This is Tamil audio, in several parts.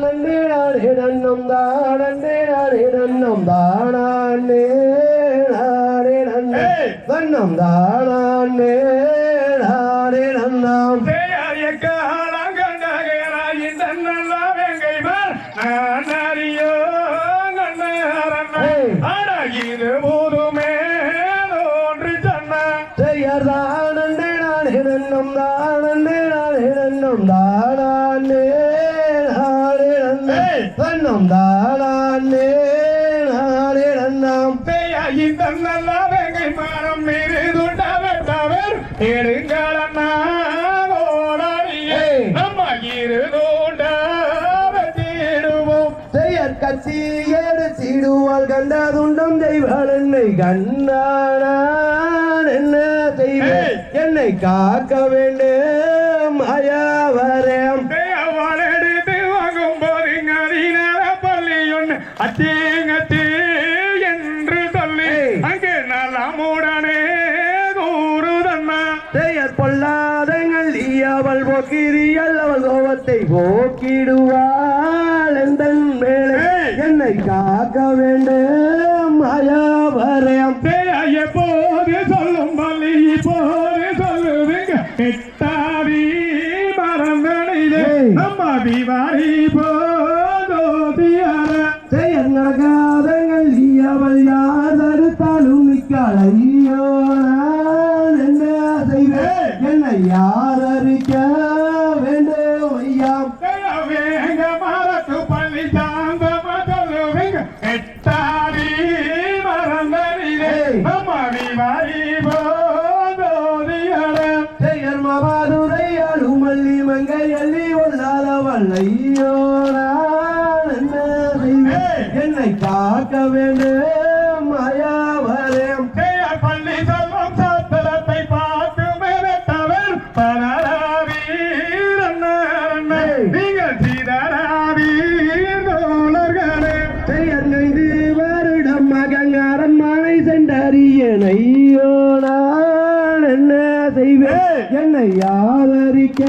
நன்னே நானே தானே நானே தானே நானே நன்னே ஏய். தானே நான் அறியோ தானே நானே நன்னம் தானே நன்னே ஏய். நன்னம் தானே நானே நன்னாம் தேயா இந்த வெங்கை மரம் மீது துண்டவர் எடுங்களண்ணா ஓடாடியே நம்ம இரு கட்சி எடுத்திடுவாள் கண்டதுண்டம் என்னை கண்டானான் என்ன செய்வேன் என்னை காக்க வேண்டும் அங்கு நலமுடனே கூறுதன்னா செயற் பொல்லாதங்கள் அவள் போக்கிரியல் அவள் கோபத்தை போக்கிடுவாள் எந்தன் மேலே. என்னை காக்க வேண்டும் அயவரேம் தேயா எப்போது சொல்லும் பள்ளி இப்போது சொல்லுதுங்க மறந்தடைதே ஏய். நம்ம திவாரி போதோதியார யார் அறிக்க வேண்டும் ஐயா வேங்க மரத்து பள்ளி சாந்தமா சொல்லுவீங்க எட்டாடி ஏய். அம்மாவி வாரி மகாதுரை அழுமல்லி மங்கை அள்ளி ஒல்லாதவள் ஐயோ. என்னை காக்க வேண்டும் வருடம் மகங்காரன் மனை சென்றறியன் ஐயோ நான் என்ன செய்வேன் என்னை யாதரிக்க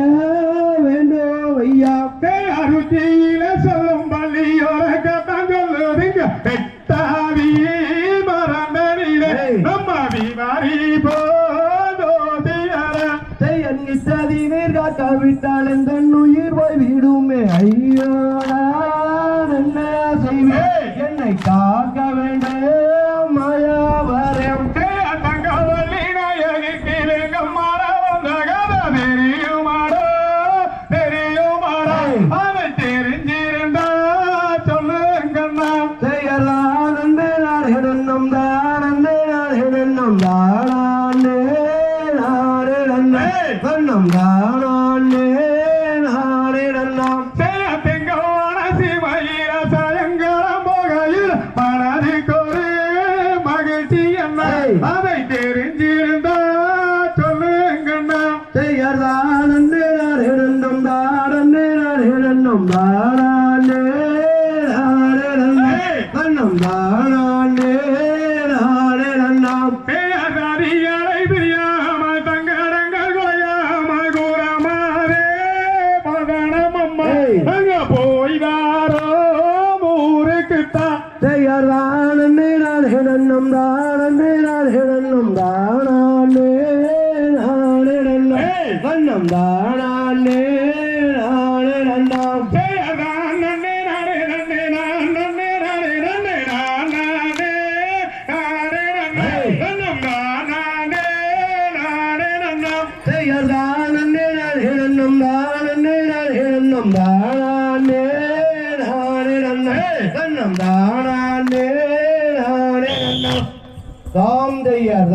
வேண்டும் ஐயா தேயாருச்சியில சொல்லும் பள்ளியோர கட்டம் சொல்லுவீங்க பெட்டாவி ஏய். நம்ம விவாரி போதோதியார செய்யன் இத்ததி நீர் காக்காவிட்டால் எந்த உயிர் போய் விடுமே? ஐயோ வண்ணம் தானே நாடே நன்னாம் தெங்கவான சிவயிர சாயங்காலம் போகையில் மனதிற்கொரு மகிழ்ச்சி என்ன. அதை தெரிஞ்சிருந்தா சொல்லுங்கண்ணா. செய்யலானந்தே நாடென்னும் தானே நாடென்னும் தானே நாடே நன்னே ஏய். வண்ணம் தானே நாடே நன்னே ஏய். நன்னம். நான் நாடே நாடே நன்னம் செய்யலானந்தே நாடென்னும் தானே நாடென்னும் தானே நன்னே வண்ணம் தானே நாடே நன்னாம் தாம் செய்யர்